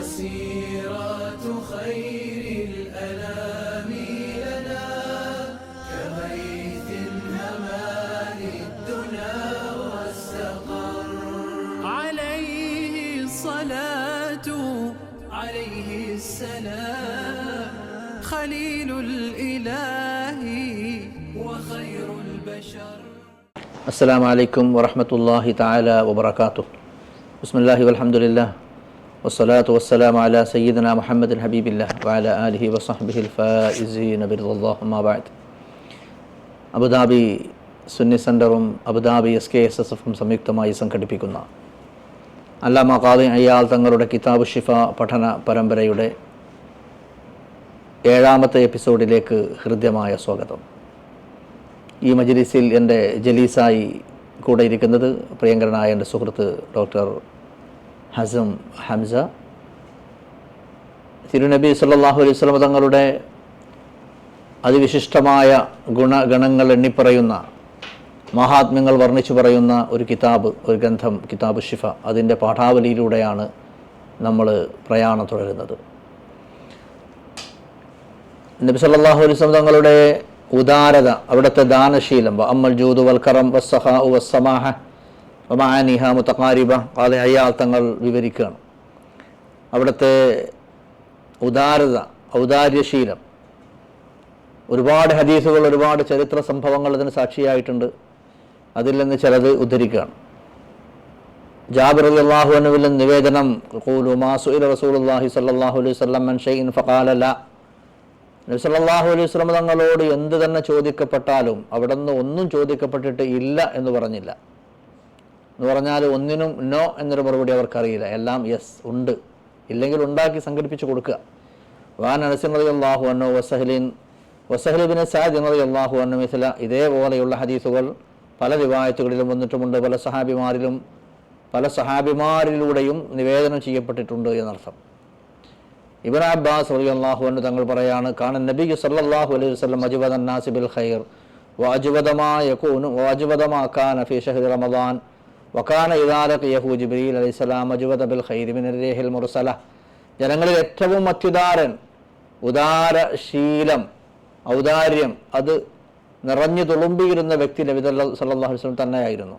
وسيرة خير الأنام لنا كغيث هما للدنا واستقر عليه الصلاة عليه السلام. خليل الإله وخير البشر. السلام عليكم ورحمة الله تعالى وبركاته. بسم الله والحمد لله. വസ്സലാത്തു വസ്സലാം അല സയ്യിദന മുഹമ്മദ് ഹബീബില്ല വാല അബുദാബി സുന്നി സെന്ററും Abu Dhabi S K S S എഫും സംയുക്തമായി സംഘടിപ്പിക്കുന്ന അല്ലാമ ഖാദി അയ്യാൽ തങ്ങളുടെ കിതാബ് ഷിഫ പഠന പരമ്പരയുടെ ഏഴാമത്തെ എപ്പിസോഡിലേക്ക് ഹൃദ്യമായ സ്വാഗതം. ഈ മജ്ലിസിൽ എന്റെ ജലീസായി കൂടെ ഇരിക്കുന്നത് പ്രിയങ്കരനായ എന്റെ സുഹൃത്ത് ഡോക്ടർ ഹസം ഹംസ. തിരുനബി സല്ലാഹു അലൈഹി വസല്ലം തങ്ങളുടെ അതിവിശിഷ്ടമായ ഗുണഗണങ്ങൾ എണ്ണിപ്പറയുന്ന മഹാത്മ്യങ്ങൾ വർണിച്ചു പറയുന്ന ഒരു കിതാബ് ഒരു ഗ്രന്ഥം കിതാബ് ഷിഫ അതിന്റെ പാഠാവലിയിലൂടെയാണ് നമ്മൾ പ്രയാണം തുടരുന്നത്. നബി സല്ലാഹു അലൈഹി വസല്ലം തങ്ങളുടെ ഉദാരത അവിടുത്തെ ദാനശീലം അമ്മൽ ജൂതുവൽക്കറം വൽക്കറം ഉ വസ്സമാഹ വമാനിഹ മുത്തക്കാരിബ അത് അയാൾ തങ്ങൾ വിവരിക്കുകയാണ്. അവിടുത്തെ ഉദാരത ഔദാര്യശീലം. ഒരുപാട് ഹദീസുകൾ ഒരുപാട് ചരിത്ര സംഭവങ്ങൾ അതിന് സാക്ഷിയായിട്ടുണ്ട്. അതിൽ നിന്ന് ചിലത് ഉദ്ധരിക്കുകയാണ്. ജാബിർ അള്ളാഹു അനുവിൽ നിവേദനം റസൂലുള്ളാഹി സ്വല്ലല്ലാഹു അലൈഹി വസല്ലം മൻ ഷൈഇൻ ഫഖാല ലാ. നബി അലൈഹി വസല്ലം തങ്ങളോട് എന്ത് തന്നെ ചോദിക്കപ്പെട്ടാലും അവിടെ നിന്ന് ഒന്നും ചോദിക്കപ്പെട്ടിട്ട് ഇല്ല എന്ന് പറഞ്ഞില്ല. എന്ന് പറഞ്ഞാൽ ഒന്നിനും നോ എന്നൊരു മറുപടി അവർക്കറിയില്ല. എല്ലാം യെസ് ഉണ്ട്. ഇല്ലെങ്കിൽ ഉണ്ടാക്കി സംഘടിപ്പിച്ച് കൊടുക്കുക. വാൻ അനസിൻ അള്ളാഹു അന്നോ വസഹലിൻ വസഹലിബിന് സാദ് റതി അള്ളാഹു അന്നു മിഥില ഇതേപോലെയുള്ള ഹദീസുകൾ പല റിവായത്തുകളിലും വന്നിട്ടുമുണ്ട്. പല സഹാബിമാരിലും പല സഹാബിമാരിലൂടെയും നിവേദനം ചെയ്യപ്പെട്ടിട്ടുണ്ട് എന്നർത്ഥം. ഇബൻ അബ്ബാസ് അലി അള്ളാഹു എന്ന് തങ്ങൾ പറയാണ് കാണൻ നബി സല്ലാഹു അലൈഹി വസ്ലം അജുബദ് നാസി ബിൽ ഖൈർ വാജുബദമായ യകൂനു വാജുബദമാക്കാൻ കാന ഫീ ഷഹ്രി റമദാൻ വകാന ഇദാ ലഖിയഹു ജിബ്രീൽ അലൈഹിസ്സലാം സ്വലാം ബിൽ ഖൈർ മിൻ റീഹിൽ മുർസല. ജനങ്ങളിൽ ഏറ്റവും അത്യുദാരൻ ഉദാരശീലം ഔദാര്യം അത് നിറഞ്ഞു തുളുമ്പിയിരുന്ന വ്യക്തി നബി സല്ലല്ലാഹു അലൈഹി വസല്ലം തന്നെയായിരുന്നു.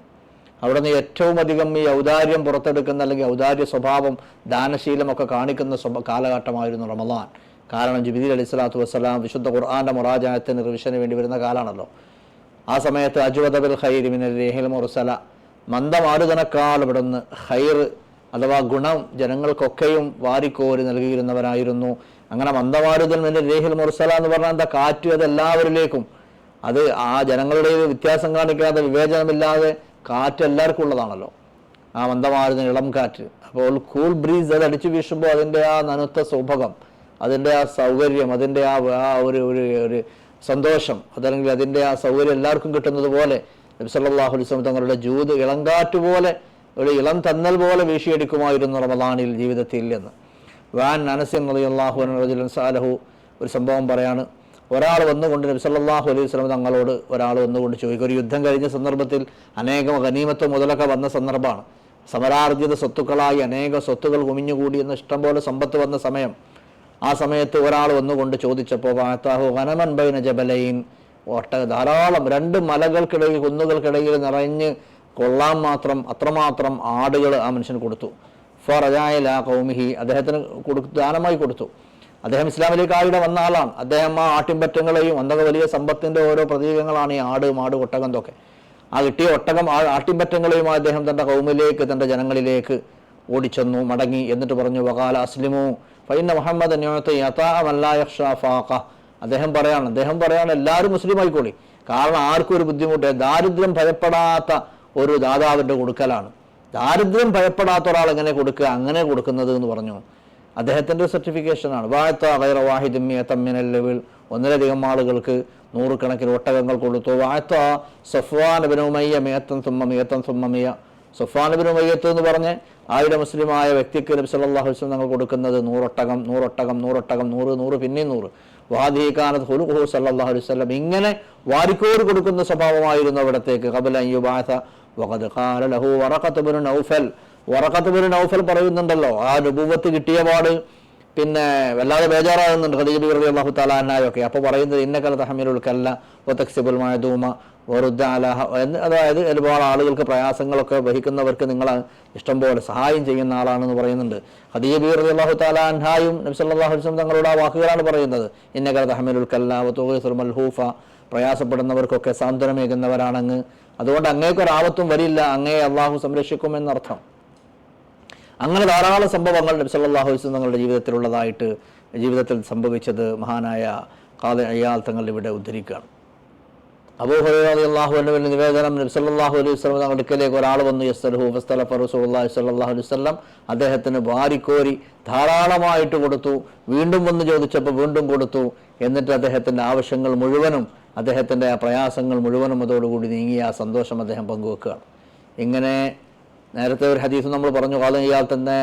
അവിടെ നിന്ന് ഏറ്റവും അധികം ഈ ഔദാര്യം പുറത്തെടുക്കുന്ന അല്ലെങ്കിൽ ഔദാര്യ സ്വഭാവം ദാനശീലമൊക്കെ കാണിക്കുന്ന കാലഘട്ടമായിരുന്നു റമദാൻ. കാരണം ജിബിദി അലി സ്വലാത്തു വസ്സലാം വിശുദ്ധ ഖുർആാന്റെ മൊറാജായത്തിന് റിവിഷന് വേണ്ടി വരുന്ന കാലാണല്ലോ. ആ സമയത്ത് ഖൈരി മിനൽ രേഹിൽ മുർസല മന്ദമാരുതനക്കാൾ ഇവിടുന്ന് ഹൈർ അഥവാ ഗുണം ജനങ്ങൾക്കൊക്കെയും വാരിക്കോരി നൽകിയിരുന്നവരായിരുന്നു അങ്ങനെ മന്ദമാരുതൻ എന്റെ രേഹിൽ മുർസല എന്ന് പറഞ്ഞാൽ എന്താ കാറ്റ് അത് എല്ലാവരിലേക്കും അത് ആ ജനങ്ങളുടെ വ്യത്യാസം കാണിക്കാതെ വിവേചനമില്ലാതെ കാറ്റ് എല്ലാവർക്കും ഉള്ളതാണല്ലോ. ആ മന്ദമാരുന്ന ഇളം കാറ്റ്. അപ്പോൾ കൂൾ ബ്രീസ് അത് അടിച്ചു വീശുമ്പോൾ അതിന്റെ ആ നനുത്ത സൗഭകം അതിന്റെ ആ സൗകര്യം അതിന്റെ ആ ഒരു ഒരു സന്തോഷം അതല്ലെങ്കിൽ അതിന്റെ ആ സൗകര്യം എല്ലാവർക്കും കിട്ടുന്നത് പോലെ നബ്സല്ലാഹു അലൈഹി തങ്ങളുടെ ജൂത് ഇളങ്കാറ്റ് പോലെ ഒരു ഇളം തന്നൽ പോലെ വീശിയെടുക്കുമായിരുന്നു റമദാനിൽ ജീവിതത്തിൽ എന്ന്. വാൻ അനസിൻ അള്ളാഹു റജുലൻ സാലഹു ഒരു സംഭവം പറയാണ്. ഒരാൾ വന്നുകൊണ്ട് നബി സല്ലല്ലാഹു അലൈഹി സ്വലം തങ്ങളോട് ഒരാൾ വന്നുകൊണ്ട് ചോദിക്കും. ഒരു യുദ്ധം കഴിഞ്ഞ സന്ദർഭത്തിൽ അനേകം ഖനീമത്വം മുതലൊക്കെ വന്ന സന്ദർഭമാണ്. സമരാർജിത സ്വത്തുക്കളായി അനേക സ്വത്തുകൾ കുമിഞ്ഞുകൂടി എന്ന ഇഷ്ടംപോലെ സമ്പത്ത് വന്ന സമയം. ആ സമയത്ത് ഒരാൾ വന്നുകൊണ്ട് ചോദിച്ചപ്പോൾ വാത്താഹു വനമൻ ബൈന ജബലൈൻ? ഒട്ട ധാരാളം രണ്ട് മലകൾക്കിടയിൽ കുന്നുകൾക്കിടയിൽ നിറഞ്ഞ് കൊള്ളാൻ മാത്രം അത്രമാത്രം ആടുകൾ ആ മനുഷ്യന് കൊടുത്തു. ഫറജായ ലാ കൗമിഹി അദ്ദേഹത്തിന് കൊടുത്തു ദാനമായി കൊടുത്തു. അദ്ദേഹം ഇസ്ലാമിലേക്ക് ആയിടെ വന്ന ആളാണ്? അദ്ദേഹം ആ ആട്ടിൻപറ്റങ്ങളെയും അന്നൊക്കെ വലിയ സമ്പത്തിന്റെ ഓരോ പ്രതീകങ്ങളാണ് ഈ ആട് മാട് ഒട്ടകം ഇതൊക്കെ. ആ കിട്ടിയ ഒട്ടകം ആ ആട്ടിൻപറ്റങ്ങളെയും അദ്ദേഹം തന്റെ കൗമിലേക്ക് തന്റെ ജനങ്ങളിലേക്ക് ഓടിച്ചെന്നു മടങ്ങി എന്നിട്ട് പറഞ്ഞു വകാല അസ്ലിമു ഫൈന മുഹമ്മദ് അദ്ദേഹം പറയാണ് അദ്ദേഹം പറയാണ് എല്ലാവരും മുസ്ലിം ആയിക്കോളി. കാരണം ആർക്കും ഒരു ബുദ്ധിമുട്ട് ദാരിദ്ര്യം ഭയപ്പെടാത്ത ഒരു ദാതാവിന്റെ കൊടുക്കലാണ്. ദാരിദ്ര്യം ഭയപ്പെടാത്ത ഒരാൾ എങ്ങനെ കൊടുക്കുക അങ്ങനെ കൊടുക്കുന്നത് എന്ന് പറഞ്ഞു. അദ്ദേഹത്തിന്റെ സർട്ടിഫിക്കേഷനാണ് വായത്ത വൈറ വാഹിദിമ്മിയത്തമ്മിനൽ തമ്മിനല്ലവിൽ ഒന്നിലധികം ആളുകൾക്ക് നൂറുകണക്കിന് ഒട്ടകങ്ങൾ കൊടുത്തു. വായത്ത സഫ്വാൻ മേത്തൻ മിയത്തൻ സുമ്മ മിയത്തൻ സുമ്മമിയ സഫ്വാൻ ബിനുമയ്യത്ത് എന്ന് പറഞ്ഞ് ആയിരം മുസ്ലിമായ വ്യക്തിക്ക് നബി തങ്ങൾ കൊടുക്കുന്നത് നൂറൊട്ടകം നൂറൊട്ടകം നൂറൊട്ടകം നൂറ് നൂറ് പിന്നെയും നൂറ്. വാദീകാനത്ത് ഹുലുഹു സല്ലാഹു വസല്ലം ഇങ്ങനെ വാരിക്കോട് കൊടുക്കുന്ന സ്വഭാവമായിരുന്നു അവിടത്തേക്ക്. ഖബല അയ്യുബാസ വഖദ് ഖാല ലഹു വറഖത്ത് ബിനു നൗഫൽ. വറക്കത്ത് ബിൻ നൗഫൽ പറയുന്നുണ്ടല്ലോ ആ നുബൂവത്ത് കിട്ടിയ പാട്. പിന്നെ വല്ലാതെ ബേജാറാകുന്നുണ്ട് ഖദീജ റബി അള്ളാഹു താലാനായൊക്കെ അപ്പോൾ പറയുന്നത് ഇന്നക്കല തഹമീലുൽ കല്ല ഒത്തക്സിബുൽ മഴദൂമ വറുദ്ദ അലഹ അതായത് ഒരുപാട് ആളുകൾക്ക് പ്രയാസങ്ങളൊക്കെ വഹിക്കുന്നവർക്ക് നിങ്ങൾ ഇഷ്ടംപോലെ സഹായം ചെയ്യുന്ന ആളാണെന്ന് പറയുന്നുണ്ട്. ഹദീബി ബി അള്ളാഹു താലാൻഹായും നബി സല്ലല്ലാഹു അലൈഹി വസല്ലം തങ്ങളുടെ ആ വാക്കുകളാണ് പറയുന്നത്. ഇന്നക്കല തഹമീലുൽ കല്ല വത്തുൽ മൽഹൂഫ പ്രയാസപ്പെടുന്നവർക്കൊക്കെ സാന്ത്വനമേകുന്നവരാണങ്ങ്. അതുകൊണ്ട് അങ്ങേക്കൊരാപത്തും വരില്ല. അങ്ങേ അള്ളാഹു സംരക്ഷിക്കുമെന്നർത്ഥം. അങ്ങനെ ധാരാളം സംഭവങ്ങൾ നബി സല്ലല്ലാഹു അലൈഹി വസല്ലം തങ്ങളുടെ ജീവിതത്തിലുള്ളതായിട്ട് ജീവിതത്തിൽ സംഭവിച്ചത് മഹാനായ കാല അയ്യാൽ തങ്ങൾ ഇവിടെ ഉദ്ധരിക്കുകയാണ്. അബൂ ഹുറൈറ റളിയല്ലാഹു അൻഹുവിന്റെ നിവേദനം നബി സല്ലല്ലാഹു അലൈഹി വസ്ലം തങ്ങളുടെ അടുക്കലേക്ക് ഒരാൾ വന്നു യസ്തലഹു ഫസ്തല റസൂലുള്ളാഹി സ്വല്ലല്ലാഹു അലൈഹി വസ്ലം അദ്ദേഹത്തിന് വാരിക്കോരി ധാരാളമായിട്ട് കൊടുത്തു വീണ്ടും വന്ന് ചോദിച്ചപ്പോൾ വീണ്ടും കൊടുത്തു എന്നിട്ട് അദ്ദേഹത്തിന്റെ ആവശ്യങ്ങൾ മുഴുവനും അദ്ദേഹത്തിന്റെ ആ പ്രയാസങ്ങൾ മുഴുവനും അതോടുകൂടി നീങ്ങി ആ സന്തോഷം അദ്ദേഹം പങ്കുവെക്കുകയാണ്. ഇങ്ങനെ നേരത്തെ ഒരു ഹദീസ് നമ്മൾ പറഞ്ഞു കാലം ഇയാൾ തന്നെ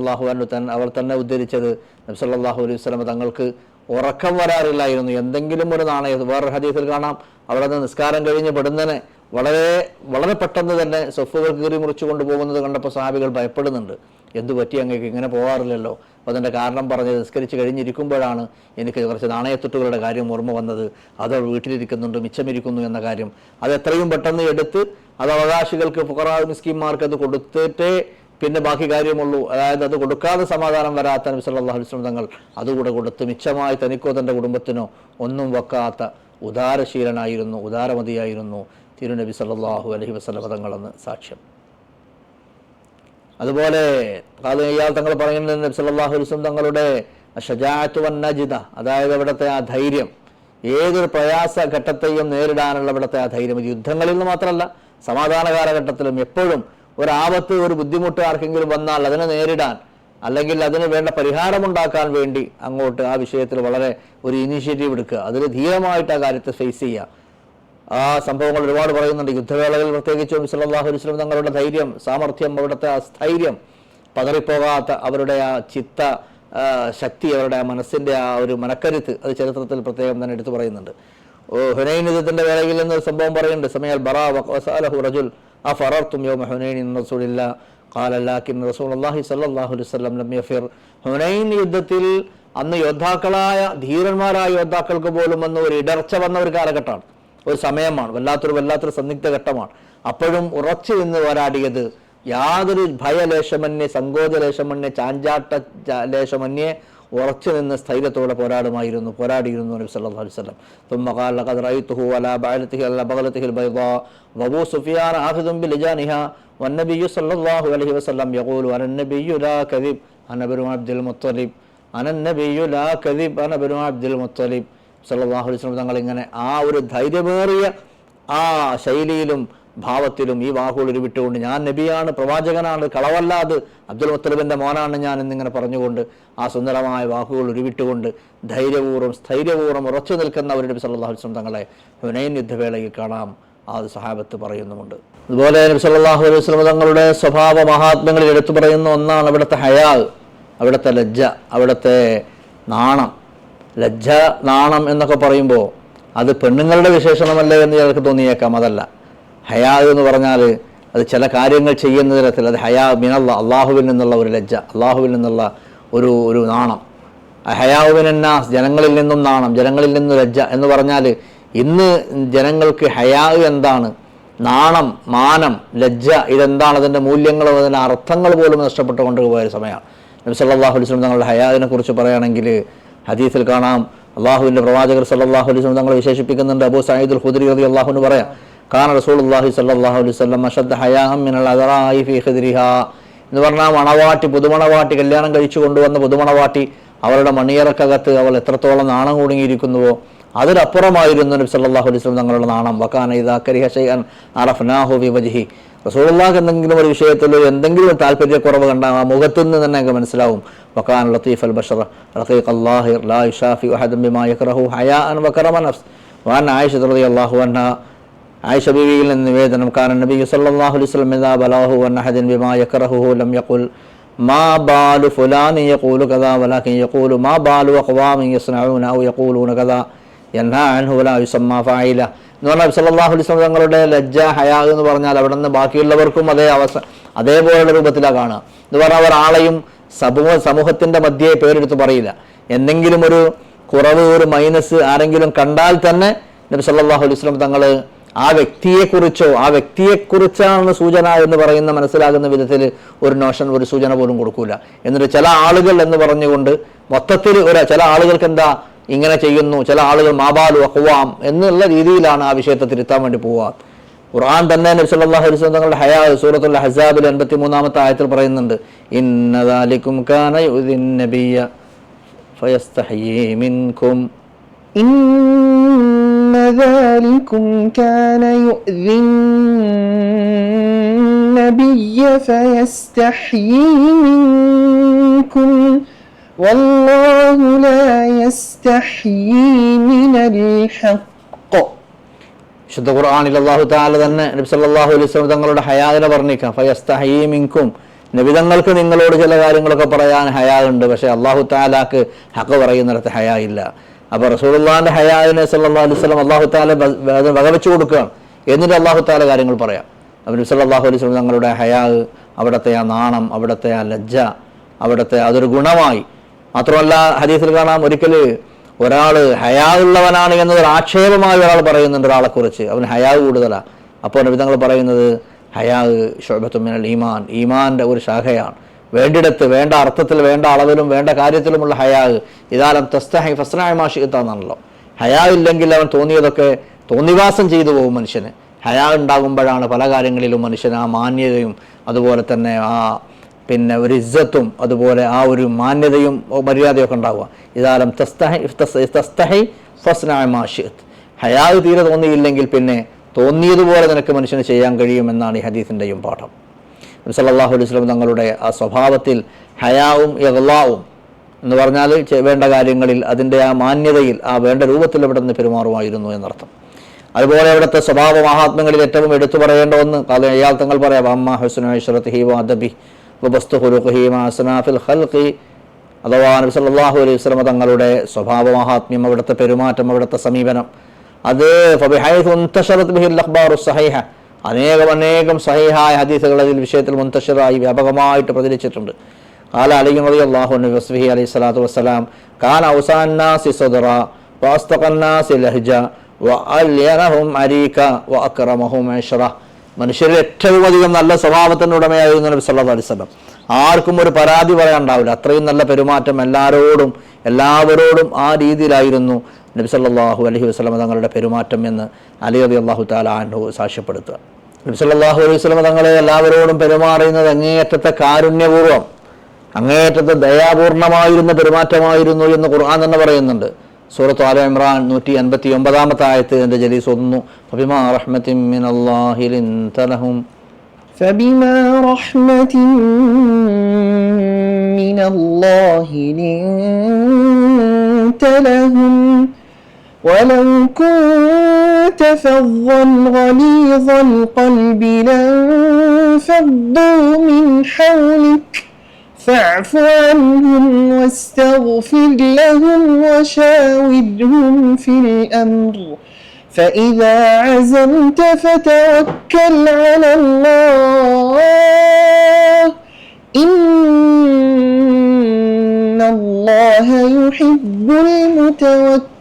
അള്ളാഹു അനു തന്നെ അവർ തന്നെ ഉദ്ധരിച്ചത് നബ്സല്ലാഹു അലൈഹി വസ്ലമ തങ്ങൾക്ക് ഉറക്കം വരാറില്ലായിരുന്നു. എന്തെങ്കിലും ഒരു നാണയം വേറൊരു ഹദീസിൽ കാണാം. അവിടെ നിന്ന് നിസ്കാരം കഴിഞ്ഞ് പെടുന്നതിനെ വളരെ വളരെ പെട്ടെന്ന് തന്നെ സൊഫുകൾ കീറി മുറിച്ചു കൊണ്ടുപോകുന്നത് കണ്ടപ്പോൾ സാബികൾ ഭയപ്പെടുന്നുണ്ട്. എന്തു പറ്റി അങ്ങേക്ക്? ഇങ്ങനെ പോകാറില്ലല്ലോ അപ്പോൾ അതിന്റെ കാരണം പറഞ്ഞ് നിസ്കരിച്ച് കഴിഞ്ഞിരിക്കുമ്പോഴാണ് എനിക്ക് കുറച്ച് നാണയത്തുട്ടുകളുടെ കാര്യം ഓർമ്മ വന്നത്. അത് വീട്ടിലിരിക്കുന്നുണ്ട് മിച്ചമിരിക്കുന്നു എന്ന കാര്യം. അത് എത്രയും പെട്ടെന്ന് എടുത്ത് അത് അവകാശികൾക്ക് ഫുഖറാ മിസ്കിന്മാർക്ക് അത് കൊടുത്തിട്ടേ പിന്നെ ബാക്കി കാര്യമുള്ളൂ. അതായത് അത് കൊടുക്കാതെ സമാധാനം വരാത്ത നബി സല്ലല്ലാഹു അലൈഹി വസല്ലം തങ്ങൾ അതുകൂടെ കൊടുത്ത് മിച്ചമായി തനിക്കോ തന്റെ കുടുംബത്തിനോ ഒന്നും വെക്കാത്ത ഉദാരശീലനായിരുന്നു ഉദാരമതിയായിരുന്നു തിരുനബി സല്ലാഹു അലഹി വസല്ലം തങ്ങളെന്ന് സാക്ഷ്യം. അതുപോലെ അത് ഇയാൾ തങ്ങൾ പറയുന്നത് നബി സല്ലാഹു അലൈഹി വസല്ലം തങ്ങളുടെ ഷജാഅത്ത് വന്നജിത അതായത് അവിടുത്തെ ആ ധൈര്യം ഏതൊരു പ്രയാസ ഘട്ടത്തെയും നേരിടാനുള്ള അവിടുത്തെ ആ ധൈര്യം. യുദ്ധങ്ങളിൽ നിന്ന് മാത്രമല്ല സമാധാന കാലഘട്ടത്തിലും എപ്പോഴും ഒരു ആപത്ത് ഒരു ബുദ്ധിമുട്ട് ആർക്കെങ്കിലും വന്നാൽ അതിനെ നേരിടാൻ അല്ലെങ്കിൽ അതിന് വേണ്ട പരിഹാരമുണ്ടാക്കാൻ വേണ്ടി അങ്ങോട്ട് ആ വിഷയത്തിൽ വളരെ ഒരു ഇനീഷ്യേറ്റീവ് എടുക്കുക. അതിൽ ധീരമായിട്ട് ആ കാര്യത്തെ ഫേസ് ചെയ്യുക. ആ സംഭവങ്ങൾ ഒരുപാട് പറയുന്നുണ്ട്. യുദ്ധവേളകളിൽ പ്രത്യേകിച്ചും സല്ലല്ലാഹു അലൈഹി വസല്ലം തങ്ങളുടെ ധൈര്യം സാമർഥ്യം അവിടുത്തെ ആ സ്ഥൈര്യം പതറിപ്പോകാത്ത അവരുടെ ആ ചിത്ത ശക്തി അവരുടെ ആ മനസ്സിന്റെ ആ ഒരു മനക്കരുത്ത് അത് ചരിത്രത്തിൽ പ്രത്യേകം തന്നെ എടുത്തു പറയുന്നുണ്ട്. ഹുനൈൻ യുദ്ധത്തിന്റെ വേളയിൽ നിന്നൊരു സംഭവം പറയുന്നുണ്ട്. സമയൽ ബറാ വസാലഹു റജുൽ. ആ ഫറാർ തുമ്യോമ ഹുനൈൻ റസൂലില്ല. കാലല്ലാക്കിൻ റസൂൽ അള്ളാഹി സല്ലാഹു അലുസല്ലം ലമ്യഫിർ ഹുനൈൻ യുദ്ധത്തിൽ അന്ന് യോദ്ധാക്കളായ ധീരന്മാരായ യോദ്ധാക്കൾക്ക് പോലും അന്ന് ഒരു ഇടർച്ച വന്ന ഒരു കാലഘട്ടമാണ്. ഒരു സമയമാണ്. വല്ലാത്തൊരു വല്ലാത്തൊരു സന്നിഗ്ധ ഘട്ടമാണ്. അപ്പോഴും ഉറച്ചു നിന്ന് പോരാടിയത് യാതൊരു ഭയലേശമന്യേ സങ്കോചലേശമന്യേ ചാഞ്ചാട്ട ലേശമന്യേ ഉറച്ചു നിന്ന് സ്ഥൈര്യത്തോടെ പോരാടുമായിരുന്നു പോരാടിയിരുന്നു നബി സല്ലല്ലാഹു അലൈഹി വസല്ലം. തുമ്മ ഖാല ലഖദ് റഅയ്തുഹു അലാ ബഅലതിഹി അലാ ബഗലതിഹി ബൈദാ വബൂ സുഫിയാൻ ആഖിദും ബിലിജാനിഹ വന്നബിയു സല്ലല്ലാഹു അലൈഹി വസല്ലം യഖൂലു അനന്നബിയു ലാ കദിബ് അനബിനു അബ്ദുൽ മുത്തലിബ് അനന്നബിയു ലാ കദിബ് അനബിനു അബ്ദുൽ മുത്തലിബ് സല്ലല്ലാഹു അലൈഹി വസല്ലം തങ്ങൾ ഇങ്ങനെ ആ ഒരു ധൈര്യമേറിയ ആ ശൈലിയിലും ഭാവത്തിലും ഈ വാഹുകൾ ഉരുവിട്ടുകൊണ്ട് ഞാൻ നബിയാണ് പ്രവാചകനാണ് കളവല്ലാത് അബ്ദുൽ മുത്തലിബിന്റെ മോനാണ് ഞാൻ എന്നിങ്ങനെ പറഞ്ഞുകൊണ്ട് ആ സുന്ദരമായ വാഹുകൾ ഉരുവിട്ടുകൊണ്ട് ധൈര്യപൂർവം സ്ഥൈര്യപൂർവം ഉറച്ചു നിൽക്കുന്ന അവരുടെ നബി സല്ലല്ലാഹു അലൈഹി വസല്ലം തങ്ങളെ ഹുനൈൻ യുദ്ധവേളയിൽ കാണാം ആ സഹാബത്ത് പറയുന്നുമുണ്ട്. അതുപോലെ നബി സല്ലല്ലാഹു അലൈഹി വസ്ലം തങ്ങളുടെ സ്വഭാവ മഹാത്മങ്ങളിൽ എടുത്തു പറയുന്ന ഒന്നാണ് അവിടുത്തെ ഹയാൽ അവിടുത്തെ ലജ്ജ അവിടുത്തെ നാണം. ലജ്ജ നാണം എന്നൊക്കെ പറയുമ്പോൾ അത് പെണ്ണുങ്ങളുടെ വിശേഷണമല്ലേ എന്ന് ചിലർക്ക് തോന്നിയേക്കാം അതല്ല. ഹയാ എന്ന് പറഞ്ഞാൽ അത് ചില കാര്യങ്ങൾ ചെയ്യുന്ന തരത്തിൽ അത് ഹയാ മിനല്ല അള്ളാഹുവിൽ നിന്നുള്ള ഒരു ലജ്ജ അള്ളാഹുവിൽ നിന്നുള്ള ഒരു ഒരു നാണം. ഹയാവുവിനാസ് ജനങ്ങളിൽ നിന്നും നാണം ജനങ്ങളിൽ നിന്നും ലജ്ജ എന്ന് പറഞ്ഞാൽ ഇന്ന് ജനങ്ങൾക്ക് ഹയാ എന്താണ്? നാണം മാനം ലജ്ജ ഇതെന്താണ്? അതിന്റെ മൂല്യങ്ങളും അതിന്റെ അർത്ഥങ്ങൾ പോലും നഷ്ടപ്പെട്ടു കൊണ്ടുപോയ ഒരു സമയമാണ്. നബി സല്ലല്ലാഹു അലൈഹി വസല്ലം തങ്ങളുടെ ഹയാദിനെ കുറിച്ച് പറയുകയാണെങ്കിൽ ഹദീസിൽ കാണാം. അള്ളാഹുവിന്റെ പ്രവാചകർ സല്ലാഹു അലൈഹി വസല്ലം തങ്ങളെ വിശേഷിപ്പിക്കുന്നുണ്ട്. അബൂ സയ്യിദുൽ ഖുദരി അലി അള്ളാഹുവിന് പറയാം കാന റസൂൾ അള്ളാഹി സല്ലാഹു അലൈഹി അഷദ് ഹയാഹം മിനൽ അദറായി ഫി ഖിദ്രിഹ എന്ന് പറഞ്ഞാൽ മണവാട്ടി പുതുമണവാട്ടി കല്യാണം കഴിച്ചു കൊണ്ടുവന്ന പുതുമണവാട്ടി അവരുടെ മണിയറക്കകത്ത് അവൾ എത്രത്തോളം നാണം കൂടുങ്ങിയിരിക്കുന്നുവോ അതിലപ്പുറമായിരുന്നു നബി സല്ലാഹു അലൈഹി തങ്ങളുടെ നാണം. വക്കാന ഇതാ കരിഹ ഷൈഅൻ അറഫ്നാഹു വിവജഹി റസൂലുള്ളാഹ് എന്തെങ്കിലും ഒരു വിഷയത്തിൽ എന്തെങ്കിലും താല്പര്യക്കുറവ് കണ്ടാൽ ആ മുഖത്തു നിന്ന് തന്നെ അങ്ങ് മനസ്സിലാവും. വക്കാൻ ലത്തീഫ് അൽ ബഷർ ലാ ബിമാ യക്റഹു ഹയാ അൻ വകറമ നഫ്സ്. വഅൻ ആയിഷ റളിയല്ലാഹു അൻഹ ആയിഷ ബീവിയിൽ നിന്ന് നിവേദനം കാരണം നബി സല്ലല്ലാഹു അലൈഹി വസല്ലം ഇദാ ബലഹു വൻ അഹദൻ ബിമാ യക്റഹു ലം യഖുൽ മാ ബാലു ഫുലാൻ യഖൂലു കദാ വലാകിൻ യഖൂലു മാ ബാലു അഖവാമിൻ യസ്നഊന ഔ യഖൂലൂന കദാ യൻഹാ അൻഹു വലാ യുസമ്മാ ഫായില എന്ന് പറഞ്ഞാൽ സല്ലല്ലാഹു അലൈഹി വസല്ലം തങ്ങളുടെ ലജ്ജ ഹയാ എന്ന് പറഞ്ഞാൽ അവിടെ നിന്ന് ബാക്കിയുള്ളവർക്കും അതേ അവസ അതേപോലെയുള്ള രൂപത്തിലാണ് കാണുക. എന്ന് പറഞ്ഞാൽ അവർ ആളെയും സമൂഹ സമൂഹത്തിന്റെ മധ്യേ പേരെടുത്ത് പറയില്ല. എന്തെങ്കിലും ഒരു കുറവ് ഒരു മൈനസ് ആരെങ്കിലും കണ്ടാൽ തന്നെ നബി സല്ലല്ലാഹു അലൈഹി വസല്ലം തങ്ങൾ ആ വ്യക്തിയെക്കുറിച്ചോ ആ വ്യക്തിയെക്കുറിച്ചാണ് സൂചന എന്ന് പറയുന്ന മനസ്സിലാകുന്ന വിധത്തിൽ ഒരു നോഷൻ ഒരു സൂചന പോലും കൊടുക്കൂല. എന്നിട്ട് ചില ആളുകൾ എന്ന് പറഞ്ഞുകൊണ്ട് മൊത്തത്തിൽ ഒരു ചില ആളുകൾക്ക് എന്താ ഇങ്ങനെ ചെയ്യുന്നു ചില ആളുകൾ മാബാലു അഹ്വാം എന്നുള്ള രീതിയിലാണ് ആ വിഷയത്തെ തിരുത്താൻ വേണ്ടി പോവുക. ഖുർആൻ തന്നെ നബി സല്ലല്ലാഹു അലൈഹി വസല്ലം തങ്ങളുടെ ഹയാ സൂറത്തുൽ ഹസാബിൽ 83ാമത്തെ ആയത്തിൽ പറയുന്നുണ്ട്. ഇന്നതാലിക്കും കാന യുദിൻ നബിയ إن ذلكم كان يؤذي النبي فيستحيي منكم والله لا يستحيي من الحق വിശുദ്ധ ഖുർആനിൽ അള്ളാഹു താല തന്നെ നബി സല്ലല്ലാഹു അലൈഹി വസല്ലം തങ്ങളുടെ ഹയാദിനെ വർണ്ണിക്കാം ഫയസ്തഹയി മിൻകും നബി തങ്ങൾക്ക് നിങ്ങളോട് ചില കാര്യങ്ങളൊക്കെ പറയാൻ ഹയാ ഉണ്ട് പക്ഷേ അള്ളാഹു താലാക്ക് ഹക്ക് പറയുന്നിടത്ത് ഹയാ ഇല്ല അപ്പൊ റസൂലുള്ളാഹിന്റെ ഹയാദിനെ സല്ലല്ലാഹു അലൈഹി വസല്ലം അള്ളാഹു താല വകവെച്ചു കൊടുക്കുകയാണ്. എന്നിട്ട് അള്ളാഹു താല കാര്യങ്ങൾ പറയാം. അപ്പൊ അള്ളാഹു അലൈഹി സ്വലം തങ്ങളുടെ ഹയാ അവിടുത്തെ ആ നാണം അവിടുത്തെ ആ ലജ്ജ അവിടുത്തെ അതൊരു ഗുണമായി. മാത്രമല്ല ഹദീസിൽ കാണാം ഒരിക്കൽ ഒരാൾ ഹയാ ഉള്ളവനാണ് എന്നതൊരു ആക്ഷേപമായി ഒരാൾ പറയുന്നുണ്ട് ഒരാളെ കുറിച്ച്. അവൻ ഹയാ കൂടുതലാണ് അപ്പോൾ നബി തങ്ങൾ പറയുന്നത് ഹയാ ഷോബത്തുമിനൽ ഈമാൻ. ഈമാന്റെ ഒരു ശാഖയാണ്. വേണ്ടിടത്ത് വേണ്ട അർത്ഥത്തിൽ വേണ്ട അളവിലും വേണ്ട കാര്യത്തിലുമുള്ള ഹയാ ഇതാലം തസ്തഹൈ ഫസ്നായ മാഷിത്താന്നാണല്ലോ ഹയാ ഇല്ലെങ്കിൽ അവൻ തോന്നിയതൊക്കെ തോന്നിവാസം ചെയ്തു പോകും മനുഷ്യന്. ഹയാ ഉണ്ടാകുമ്പോഴാണ് പല കാര്യങ്ങളിലും മനുഷ്യൻ ആ മാന്യതയും അതുപോലെ തന്നെ ആ പിന്നെ ഒരു ഇജ്ജത്തും അതുപോലെ ആ ഒരു മാന്യതയും മര്യാദയൊക്കെ ഉണ്ടാവുക. ഇതാലം തസ്തഹൈ തസ്തഹൈ തസ്തഹി ഫസ്നായ മാഷിത്ത് ഹയാവ് തീരെ തോന്നിയില്ലെങ്കിൽ പിന്നെ തോന്നിയതുപോലെ നിനക്ക് മനുഷ്യന് ചെയ്യാൻ കഴിയുമെന്നാണ് ഈ ഹദീസിന്റെയും പാഠം. നബി സല്ലല്ലാഹു അലൈഹി വസല്ലം തങ്ങളുടെ ആ സ്വഭാവത്തിൽ ഹയാവും യഹ്ലാവും എന്ന് പറഞ്ഞാൽ വേണ്ട കാര്യങ്ങളിൽ അതിന്റെ ആ മാന്യതയിൽ ആ വേണ്ട രൂപത്തിൽ അവിടെ നിന്ന് പെരുമാറുമായിരുന്നു എന്നർത്ഥം. അതുപോലെ അവിടുത്തെ സ്വഭാവ മഹാത്മ്യങ്ങളിൽ ഏറ്റവും എടുത്തു പറയേണ്ട ഒന്ന് കാല അയാൾ തങ്ങൾ പറയാം അമ്മ ഹുസ്നു ഹീ വാദബി വസ്തു അസ്നാഫിൽ ഖൽഖി. അഥവാ നബി സല്ലല്ലാഹു അലൈഹി വസല്ലം തങ്ങളുടെ സ്വഭാവ മഹാത്മ്യം അവിടുത്തെ പെരുമാറ്റം അവിടുത്തെ സമീപനം. അത് ഫബിഹൈഥു അനേകം അനേകം സഹിഹായ ഹദീസുകൾ അതിൽ വിഷയത്തിൽ മുൻതഷറായി വ്യാപകമായിട്ട് പ്രചരിച്ചിട്ടുണ്ട്. കാല അലിയും അലി അള്ളാഹു വസ്ഫി അലൈഹി സ്വലാത്തു വസ്സലാം കാൻ ഔസാന്നാസി അരീക മനുഷ്യരിൽ ഏറ്റവും അധികം നല്ല സ്വഭാവത്തിന്റെ ഉടമയായിരുന്നു നബി സല്ലാ അലൈഹി സ്വലം ആർക്കും ഒരു പരാതി പറയാനുണ്ടാവില്ല. അത്രയും നല്ല പെരുമാറ്റം എല്ലാവരോടും എല്ലാവരോടും ആ രീതിയിലായിരുന്നു നബി സല്ലാഹു അലഹി വസ്ലം തങ്ങളുടെ പെരുമാറ്റം എന്ന് അലി അലി അള്ളാഹു താലാൻ സാക്ഷ്യപ്പെടുത്തുക. നബി സല്ലല്ലാഹു അലൈഹി വസല്ലം തങ്ങളെ എല്ലാവരോടും പെരുമാറുന്നത് അങ്ങേയറ്റത്തെ കാരുണ്യപൂർവ്വം അങ്ങേയറ്റത്തെ ദയാപൂർണമായിരുന്ന പെരുമാറ്റമായിരുന്നു എന്ന് ഖുർആൻ തന്നെ പറയുന്നുണ്ട് സൂറത്ത് ആല ഇമ്രാൻ നൂറ്റി അൻപത്തി ഒമ്പതാമത്തെ ആയത്ത് എൻ്റെ ജലീസ് ഒന്നു ഫബിമാ റഹ്മത്തിൻ മിനല്ലാഹി ലിൻത ലഹും فبما رحمة من الله لنت لهم ولو كنت فظا غليظ القلب لانفضوا من حولك فاعف عنهم واستغفر لهم وشاورهم في الأمر. فإذا عزمت فتوكل على الله إن الله يحب المتوكلين.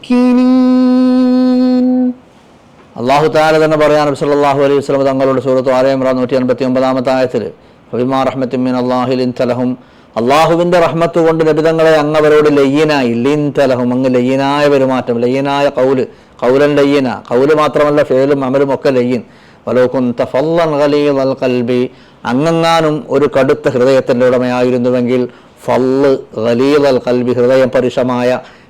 അള്ളാഹു താല തന്നെ പറയാൻ നബി സല്ലല്ലാഹു അലൈഹി വസല്ലം തങ്ങളുടെ സൂറത്ത് ആല ഇമ്രാൻ നൂറ്റി അൻപത്തി ഒമ്പതാമത്തെ ആയത്തിൽ ഹബിമാ അള്ളാഹു ലിൻ തലഹും അള്ളാഹുവിന്റെ റഹ്മത്ത് കൊണ്ട് നബിതങ്ങളെ അങ്ങ് അവരോട് ലയ്യനായി ലിൻ തലഹും അങ്ങ് ലയ്യനായ പെരുമാറ്റം ലയ്യനായ കൗൽ കൗലൻ ലയ്യന കൗൽ മാത്രമല്ല ഫേലും അമലും ഒക്കെ ലയ്യൻ. വലോകുന്ത ഫല്ലൻ ഖലീദൽ ഖൽബി. അങ്ങങ്ങാനും ഒരു കടുത്ത ഹൃദയത്തിന്റെ ഉടമയായിരുന്നുവെങ്കിൽ ഫല്ല് അൽ കൽബി ഹൃദയം പരുഷമായ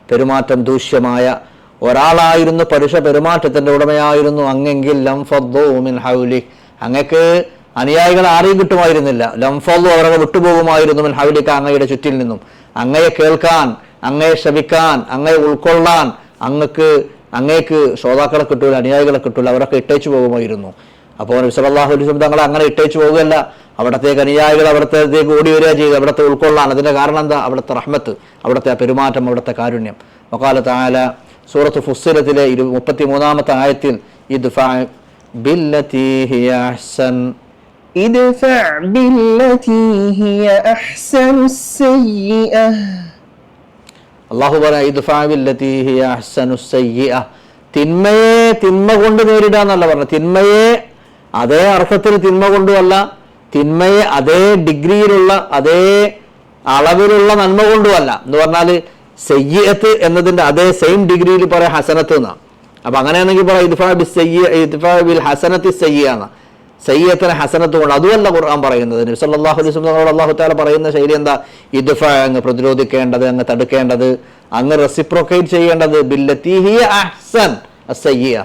പെരുമാറ്റം ദൂഷ്യമായ ഒരാളായിരുന്നു പരുഷ പെരുമാറ്റത്തിന്റെ ഉടമയായിരുന്നു. അങ്ങെങ്കിൽ ലംഫോമിൻ മിൻ ഹൗലി അങ്ങക്ക് അനുയായികൾ ആരെയും കിട്ടുമായിരുന്നില്ല. ലംഫോ അവരെ വിട്ടുപോകുമായിരുന്നു മിൻ ഹൗലിക്ക് അങ്ങയുടെ ചുറ്റിൽ നിന്നും. അങ്ങയെ കേൾക്കാൻ അങ്ങയെ ശ്രമിക്കാൻ അങ്ങയെ ഉൾക്കൊള്ളാൻ അങ്ങക്ക് അങ്ങേക്ക് ശ്രോതാക്കളെ കിട്ടൂല അനുയായികളെ കിട്ടൂല അവരൊക്കെ ഇട്ടേച്ചു പോകുമായിരുന്നു. അപ്പോൾ നബിസലാഹു അലൈഹി വസല്ലം തങ്ങളെ അങ്ങനെ ഇട്ടേച്ചു പോകുകയല്ല അവിടത്തേക്ക് അനുയായികൾ അവിടത്തേക്ക് ഓടി വരിക ചെയ്ത് അവിടുത്തെ ഉൾക്കൊള്ളാൻ അതിന്റെ കാരണം എന്താ അവിടുത്തെ റഹ്മത്ത് അവിടുത്തെ ആ പെരുമാറ്റം അവിടുത്തെ കാരുണ്യം വക്കാല താല സൂറത്ത് ഫുസ്സിലത്തിലെ ഇരു മുപ്പത്തി മൂന്നാമത്തെ ആയത്തിൽ ഇദ്ഫഅ ബില്ലതി ഹിയ അഹ്സൻ ادفع بالتي هي أحسن السيئة അള്ളാഹു പറയാം ഇദ്ഫഅ ബില്ലതി ഹിയ അഹ്സനു സയ്യിഅ തിന്മയെ തിന്മ കൊണ്ട് നേരിടാന്നല്ല പറഞ്ഞത് തിന്മയെ അതേ അർത്ഥത്തിൽ തിന്മ കൊണ്ടുമല്ല തിന്മയെ അതേ ഡിഗ്രിയിലുള്ള അതേ അളവിലുള്ള നന്മ കൊണ്ടുമല്ല എന്ന് പറഞ്ഞാൽ സയ്യത്ത് എന്നതിന്റെ അതേ സെയിം ഡിഗ്രിയിൽ പറയാം ഹസനത്ത് എന്നാണ് അപ്പൊ അങ്ങനെയാണെങ്കിൽ പറയാം ഇദ്ഫാ ബി സയ്യ ഇദ്ഫാ ബിൽ ഹസനത്തി സയ്യാണ് സയ്യത്തിന് ഹസനത്ത് കൊണ്ട് അതുമല്ല ഖുർആൻ പറയുന്നത്. നബി സല്ലല്ലാഹു അലൈഹി അള്ളാഹു താല പറയുന്ന ശൈലി എന്താ? ഇദ്ഫ അങ്ങ് പ്രതിരോധിക്കേണ്ടത് അങ്ങ് തടുക്കേണ്ടത് അങ്ങ് റെസിപ്രോക്കേറ്റ് ചെയ്യേണ്ടത്. ബില്ലത്തി ഹിയ അഹ്സൻ അസയ്യ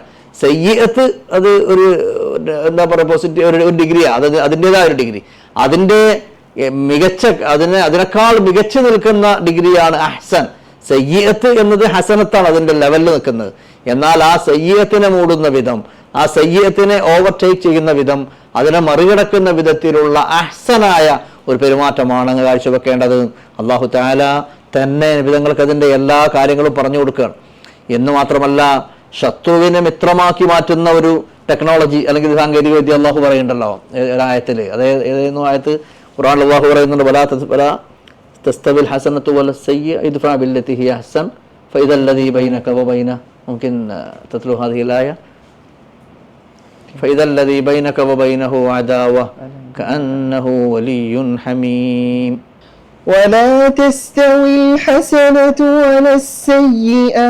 സയ്യത്ത് അത് ഒരു എന്താ പറയുക പോസിറ്റീവ് ഒരു ഡിഗ്രിയാണ് അത് അതിന്റെതായ ഒരു ഡിഗ്രി അതിന്റെ മികച്ച അതിനെ അതിനേക്കാൾ മികച്ചു നിൽക്കുന്ന ഡിഗ്രിയാണ് അഹ്സൻ. സയ്യത്ത് എന്നത് ഹസനത്താണ് അതിന്റെ ലെവലിൽ നിൽക്കുന്നത്. എന്നാൽ ആ സയ്യത്തിനെ മൂടുന്ന വിധം ആ സയ്യത്തിനെ ഓവർടേക്ക് ചെയ്യുന്ന വിധം അതിനെ മറികടക്കുന്ന വിധത്തിലുള്ള അഹ്സനായ ഒരു പെരുമാറ്റമാണ് കാഴ്ചവെക്കേണ്ടത്. അള്ളാഹു താല തന്നെ വിധങ്ങൾക്ക് അതിന്റെ എല്ലാ കാര്യങ്ങളും പറഞ്ഞു കൊടുക്കുകയാണ്. എന്ന് മാത്രമല്ല ശത്രുവിനെ മിത്രമാക്കി മാറ്റുന്ന ഒരു ടെക്നോളജി അല്ലെങ്കിൽ സാങ്കേതിക വിദ്യ അള്ളാഹു പറയുന്നുണ്ടല്ലോ ഏ- ഒരു ആയത്തിൽ അതേ ഏതെങ്കിലും ആയത്ത് ഖുർആൻ അള്ളാഹു പറയുന്നുണ്ട് വലാ തസ് വലാ തസ്തവിൽ ഹസനത്തു വല സയ്യ ഇദ്ഫാ ബില്ലത്തി ഹിയ ഹസൻ فإذا الذي بينك وبينه ممكن آه، تتلو هذه الآية فإذا الذي بينك وبينه عداوة كأنه ولي حميم ولا تستوي الحسنة ولا السيئة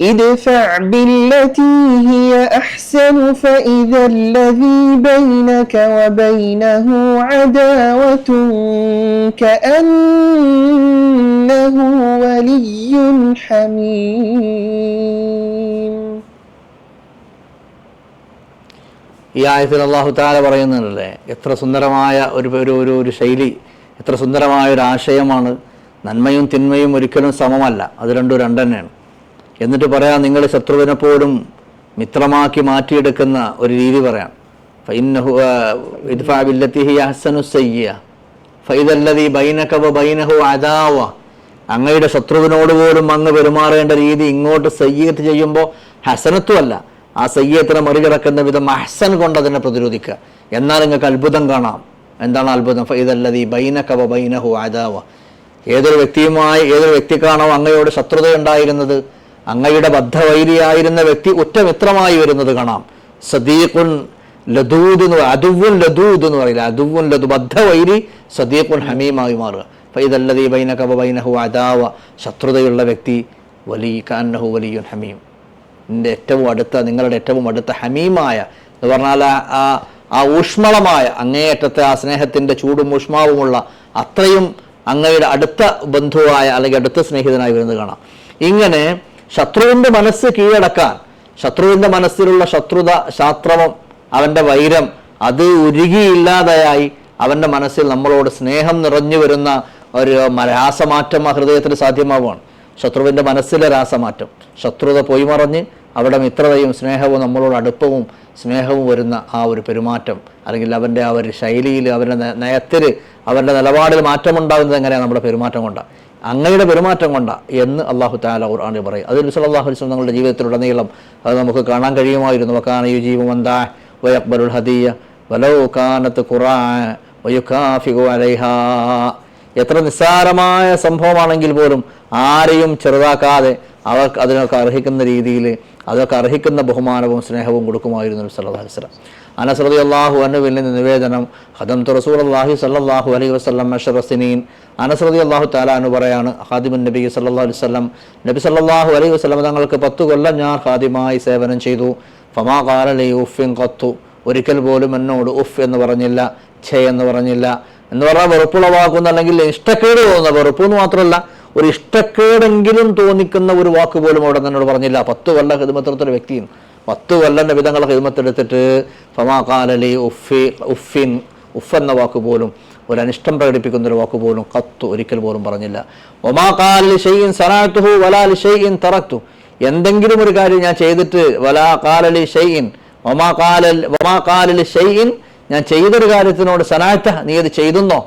ادفع بالتي هي أحسن فإذا الذي بينك وبينه عداوة كأنه ولي حميم ഈ ആയത്തിൽ അള്ളാഹു താല പറയുന്നുണ്ടല്ലേ എത്ര സുന്ദരമായ ഒരു ഒരു ഒരു ഒരു ശൈലി എത്ര സുന്ദരമായ ഒരു ആശയമാണ് നന്മയും തിന്മയും ഒരിക്കലും സമമല്ല അത് രണ്ടും രണ്ട് തന്നെയാണ് എന്നിട്ട് പറയാം നിങ്ങൾ ശത്രുവിനെ പോലും മിത്രമാക്കി മാറ്റിയെടുക്കുന്ന ഒരു രീതി പറയാം. ബൈനക വ ബൈനഹു അദാവ. അങ്ങയുടെ ശത്രുവിനോട് പോലും അങ്ങ് പെരുമാറേണ്ട രീതി ഇങ്ങോട്ട് സയ്യത്ത് ചെയ്യുമ്പോൾ ഹസനത്തും അല്ല. ആ സയ്യത്തിനെ മറികടക്കുന്ന വിധം അഹ്സൻ കൊണ്ട് അതിനെ പ്രതിരോധിക്കുക. എന്നാൽ നിങ്ങൾക്ക് അത്ഭുതം കാണാം. എന്താണ് അത്ഭുതം? ഫൈദല്ലതി ബൈനക വ ബൈനഹു അദാവ. ഏതൊരു വ്യക്തിയുമായി ഏതൊരു വ്യക്തിക്കാണോ അങ്ങയോട് ശത്രുത ഉണ്ടായിരുന്നത്? അങ്ങയുടെ ബദ്ധവൈരിയായിരുന്ന വ്യക്തി ഉറ്റമിത്രമായി വരുന്നത് കാണാം. സദീഖുൻ ലദൂദ് എന്ന് അതുവുൻ ലദൂദ് എന്ന് പറയില്ല. അതുവുൻ ലദു ബദ്ധവൈരി സദീഖുൻ ഹമീമായി മാറുക. ഫൈദല്ലദീ ബൈനക വ ബൈനഹു അദാവ. ശത്രുതയുള്ള വ്യക്തി വലി കാന്നഹു വലിയുൻ ഹമീം. എന്റെ ഏറ്റവും അടുത്ത നിങ്ങളുടെ ഏറ്റവും അടുത്ത ഹമീമായ എന്ന് പറഞ്ഞാൽ ആ ആ ഊഷ്മളമായ അങ്ങേയറ്റത്തെ ആ സ്നേഹത്തിന്റെ ചൂടും ഊഷ്മാവുമുള്ള അത്രയും അങ്ങയുടെ അടുത്ത ബന്ധുവായ അല്ലെങ്കിൽ അടുത്ത സ്നേഹിതനായി വരുന്നത് കാണാം. ഇങ്ങനെ ശത്രുവിന്റെ മനസ്സ് കീഴടക്കാൻ ശത്രുവിന്റെ മനസ്സിലുള്ള ശത്രുത ശാത്രവം അവന്റെ വൈരം അത് ഉരുകിയില്ലാതെയായി അവന്റെ മനസ്സിൽ നമ്മളോട് സ്നേഹം നിറഞ്ഞു വരുന്ന ഒരു രാസമാറ്റം ആ ഹൃദയത്തിൽ സാധ്യമാവുകയാണ്. ശത്രുവിന്റെ മനസ്സിലെ രാസമാറ്റം. ശത്രുത പോയി മറഞ്ഞ് അവിടെ മിത്രതയും സ്നേഹവും നമ്മളോട് അടുപ്പവും സ്നേഹവും വരുന്ന ആ ഒരു പെരുമാറ്റം. അല്ലെങ്കിൽ അവന്റെ ആ ഒരു ശൈലിയിൽ അവരുടെ നയത്തിൽ അവരുടെ നിലപാടിൽ മാറ്റമുണ്ടാകുന്നത് എങ്ങനെയാണ് നമ്മുടെ പെരുമാറ്റം കൊണ്ടാണ് അങ്ങയുടെ പെരുമാറ്റം കൊണ്ട എന്ന് അള്ളാഹു താല ഖുർആാനിൽ പറയും. അതിൽ അലൈഹി വസല്ലം തങ്ങളുടെ ജീവിതത്തിലുടനീളം അത് നമുക്ക് കാണാൻ കഴിയുമായിരുന്നു. വക്കാന യുജീബു മന്ദാ വയക്ബറുൽ ഹദീയ വലോ കാനത്ത് ഖുറാൻ എത്ര നിസ്സാരമായ സംഭവമാണെങ്കിൽ പോലും ആരെയും ചെറുതാക്കാതെ അവർക്ക് അതിനൊക്കെ അർഹിക്കുന്ന രീതിയിൽ അതൊക്കെ അർഹിക്കുന്ന ബഹുമാനവും സ്നേഹവും കൊടുക്കുമായിരുന്നു നബി സല്ലല്ലാഹു അലൈഹി വസല്ലം. അനസ് റളിയല്ലാഹു അൻഹുവിൽ നിന്ന് നിവേദനം ഖദംതു റസൂലുള്ളാഹി സ്വല്ലല്ലാഹു അലൈഹി വസല്ലം അശറ സനീൻ. അനസ് റളിയല്ലാഹു തആല അൻഹു പറയാണ് ഖാദിമുൻ നബി അലൈഹി വസല്ലം. നബി സല്ലല്ലാഹു അലൈഹി വസല്ലം തങ്ങൾക്ക് പത്ത് കൊല്ലം ഞാൻ ഹാദിമായി സേവനം ചെയ്തു. ഫമാ ഖാല ലി ഉഫിൻ ഖത്തു. ഒരിക്കൽ പോലും എന്നോട് ഉഫ് എന്ന് പറഞ്ഞില്ല ഛേ എന്ന് പറഞ്ഞില്ല. എന്ന് പറഞ്ഞാൽ വെറുപ്പുളവാക്കുന്ന അല്ലെങ്കിൽ ഇഷ്ടക്കേട് തോന്നുന്ന വെറുപ്പ് എന്ന് മാത്രമല്ല ഒരു ഇഷ്ടക്കേടെങ്കിലും തോന്നിക്കുന്ന ഒരു വാക്ക് പോലും അവിടെ എന്നോട് പറഞ്ഞില്ല. പത്ത് കൊല്ലം ഹിദ്മത്തെടുത്തൊരു വ്യക്തിയും പത്ത് കൊല്ലം ഹിദ്മത്തെടുത്തിട്ട് ഫമാ കാലലി ഉഫി ഉഫിൻ ഉഫ് എന്ന വാക്ക് പോലും ഒരു അനിഷ്ടം പ്രകടിപ്പിക്കുന്ന ഒരു വാക്ക് പോലും കത്തു ഒരിക്കൽ പോലും പറഞ്ഞില്ല. ഒമാ കാലി ഷെയ്യിൻ സനാത്തുഹു വലാലി ഷെയ്യിൻ തറത്തു എന്തെങ്കിലും ഒരു കാര്യം ഞാൻ ചെയ്തിട്ട് വലാ കാലലി ഷെയ്യിൻ ഒമാ കാലൽ ഒമാ കാലലി ഷെയ്യിൻ ഞാൻ ചെയ്തൊരു കാര്യത്തിനോട് സനാത്ത നീ അത് ചെയ്തെന്നോ?